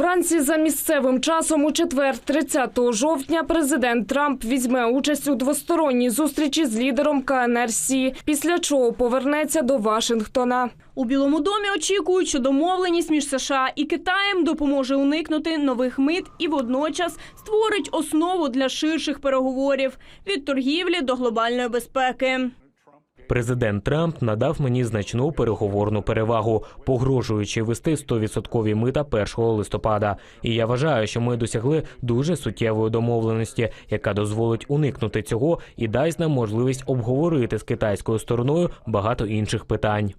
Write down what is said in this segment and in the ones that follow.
Вранці за місцевим часом у четвер, 30 жовтня, президент Трамп візьме участь у двосторонній зустрічі з лідером КНРС, після чого повернеться до Вашингтона. У Білому домі очікують, що домовленість між США і Китаєм допоможе уникнути нових мит і водночас створить основу для ширших переговорів від торгівлі до глобальної безпеки. Президент Трамп надав мені значну переговорну перевагу, погрожуючи вести 100% мита 1 листопада. І я вважаю, що ми досягли дуже суттєвої домовленості, яка дозволить уникнути цього і дасть нам можливість обговорити з китайською стороною багато інших питань.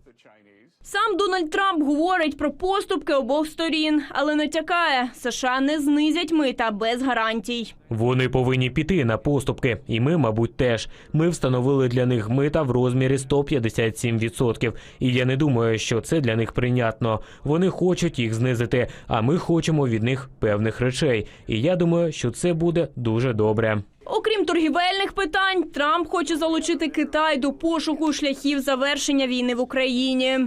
Сам Дональд Трамп говорить про поступки обох сторін, але натякає, США не знизять мита без гарантій. Вони повинні піти на поступки, і ми, мабуть, теж. Ми встановили для них мита в розмірі 157%. І я не думаю, що це для них прийнятно. Вони хочуть їх знизити, а ми хочемо від них певних речей. І я думаю, що це буде дуже добре. Окрім торгівельних питань, Трамп хоче залучити Китай до пошуку шляхів завершення війни в Україні.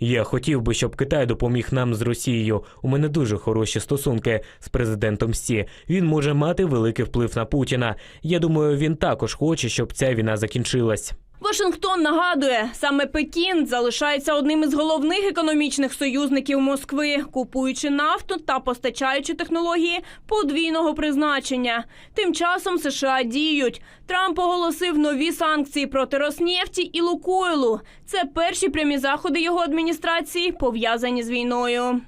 Я хотів би, щоб Китай допоміг нам з Росією. У мене дуже хороші стосунки з президентом Сі. Він може мати великий вплив на Путіна. Я думаю, він також хоче, щоб ця війна закінчилась. Вашингтон нагадує, саме Пекін залишається одним із головних економічних союзників Москви, купуючи нафту та постачаючи технології подвійного призначення. Тим часом США діють. Трамп оголосив нові санкції проти Роснефті і Лукойлу. Це перші прямі заходи його адміністрації пов'язані з війною.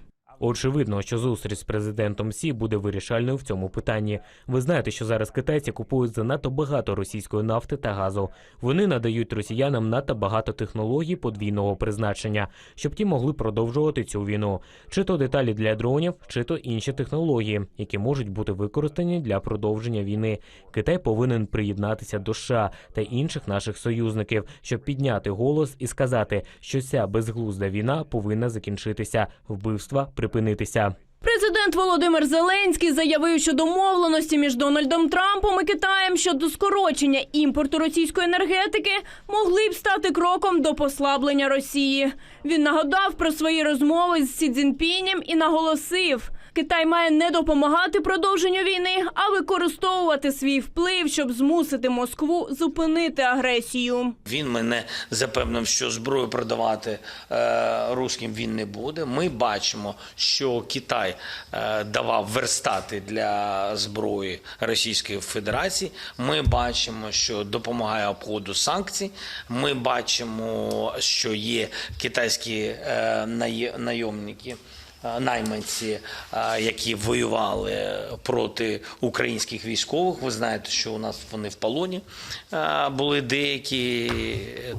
Очевидно, що зустріч з президентом Сі буде вирішальною в цьому питанні. Ви знаєте, що зараз китайці купують занадто багато російської нафти та газу. Вони надають росіянам надто багато технологій подвійного призначення, щоб ті могли продовжувати цю війну. Чи то деталі для дронів, чи то інші технології, які можуть бути використані для продовження війни. Китай повинен приєднатися до США та інших наших союзників, щоб підняти голос і сказати, що ця безглузда війна повинна закінчитися, вбивства припинитися. Президент Володимир Зеленський заявив, що домовленості між Дональдом Трампом і Китаєм щодо скорочення імпорту російської енергетики могли б стати кроком до послаблення Росії. Він нагадав про свої розмови з Сі Цзіньпінем і наголосив, Китай має не допомагати продовженню війни, а використовувати свій вплив, щоб змусити Москву зупинити агресію. Він мене запевнив, що зброю продавати е, руським він не буде. Ми бачимо, що Китай е, давав верстати для зброї Російської Федерації. Ми бачимо, що допомагає обходу санкцій. Ми бачимо, що є китайські е, нає- найомники. Е, Найманці, е, які воювали проти українських військових. Ви знаєте, що у нас вони в полоні е, були деякі,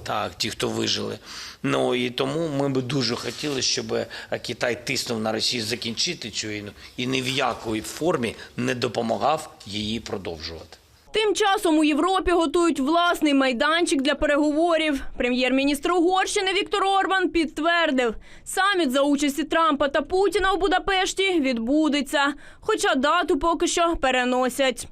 так, ті, хто вижили. Ну і тому ми би дуже хотіли, щоб Китай тиснув на Росію закінчити цю війну і ні в якої формі не допомагав її продовжувати. Тим часом у Європі готують власний майданчик для переговорів. Прем'єр-міністр Угорщини Віктор Орбан підтвердив, саміт за участі Трампа та Путіна у Будапешті відбудеться, хоча дату поки що переносять.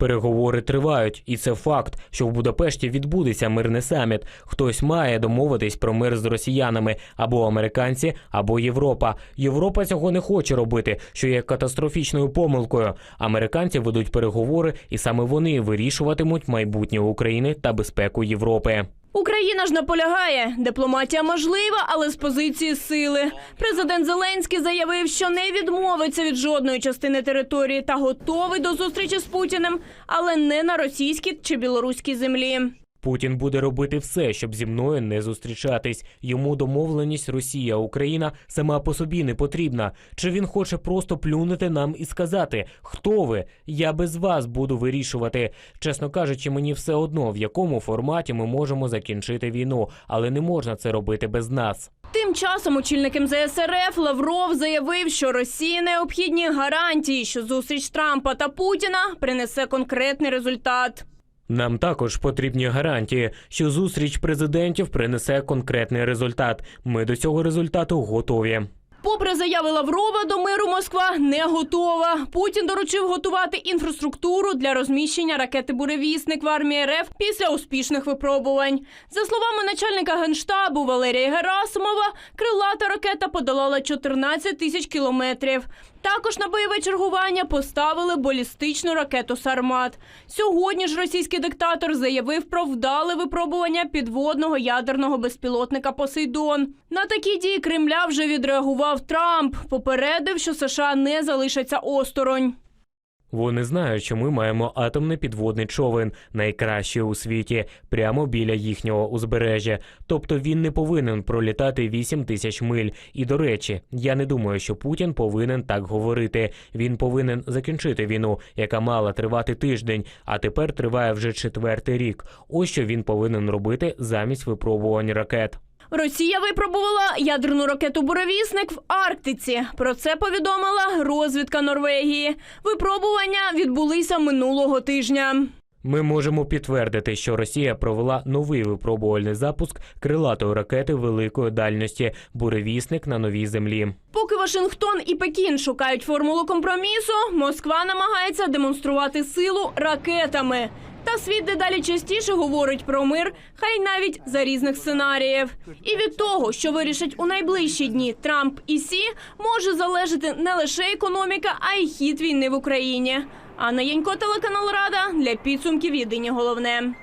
Переговори тривають, і це факт, що в Будапешті відбудеться мирний саміт. Хтось має домовитись про мир з росіянами або американці, або Європа. Європа цього не хоче робити, що є катастрофічною помилкою. Американці ведуть переговори, і саме вони вирішуватимуть майбутнє України та безпеку Європи. Україна ж наполягає, дипломатія можлива, але з позиції сили. Президент Зеленський заявив, що не відмовиться від жодної частини території та готовий до зустрічі з Путіним, але не на російській чи білоруській землі. Путін буде робити все, щоб зі мною не зустрічатись. Йому домовленість Росія Україна сама по собі не потрібна. Чи він хоче просто плюнути нам і сказати, хто ви? Я без вас буду вирішувати. Чесно кажучи, мені все одно в якому форматі ми можемо закінчити війну, але не можна це робити без нас. Тим часом очільник МЗС РФ Лавров заявив, що Росії необхідні гарантії, що зустріч Трампа та Путіна принесе конкретний результат. Нам також потрібні гарантії, що зустріч президентів принесе конкретний результат. Ми до цього результату готові. Попри заяви Лаврова до миру Москва не готова. Путін доручив готувати інфраструктуру для розміщення ракети Буревісник в армії РФ після успішних випробувань. За словами начальника генштабу Валерія Герасимова, крилата ракета подолала 14 тисяч кілометрів. Також на бойове чергування поставили балістичну ракету Сармат. Сьогодні ж російський диктатор заявив про вдале випробування підводного ядерного безпілотника Посейдон. На такі дії Кремля вже відреагував Трамп. Попередив, що США не залишаться осторонь. Вони знають, що ми маємо атомний підводний човен, найкращий у світі, прямо біля їхнього узбережжя. Тобто він не повинен пролітати 8 тисяч миль. І до речі, я не думаю, що Путін повинен так говорити. Він повинен закінчити війну, яка мала тривати тиждень, а тепер триває вже четвертий рік. Ось що він повинен робити замість випробувань ракет. Росія випробувала ядерну ракету Буревісник в Арктиці. Про це повідомила розвідка Норвегії. Випробування відбулися минулого тижня. Ми можемо підтвердити, що Росія провела новий випробувальний запуск крилатої ракети великої дальності буревісник на новій землі. Поки Вашингтон і Пекін шукають формулу компромісу, Москва намагається демонструвати силу ракетами. Та світ дедалі частіше говорить про мир, хай навіть за різних сценаріїв. І від того, що вирішать у найближчі дні Трамп і Сі, може залежати не лише економіка, а й хід війни в Україні. Анна Янько, телеканал Рада для підсумків єдині головне.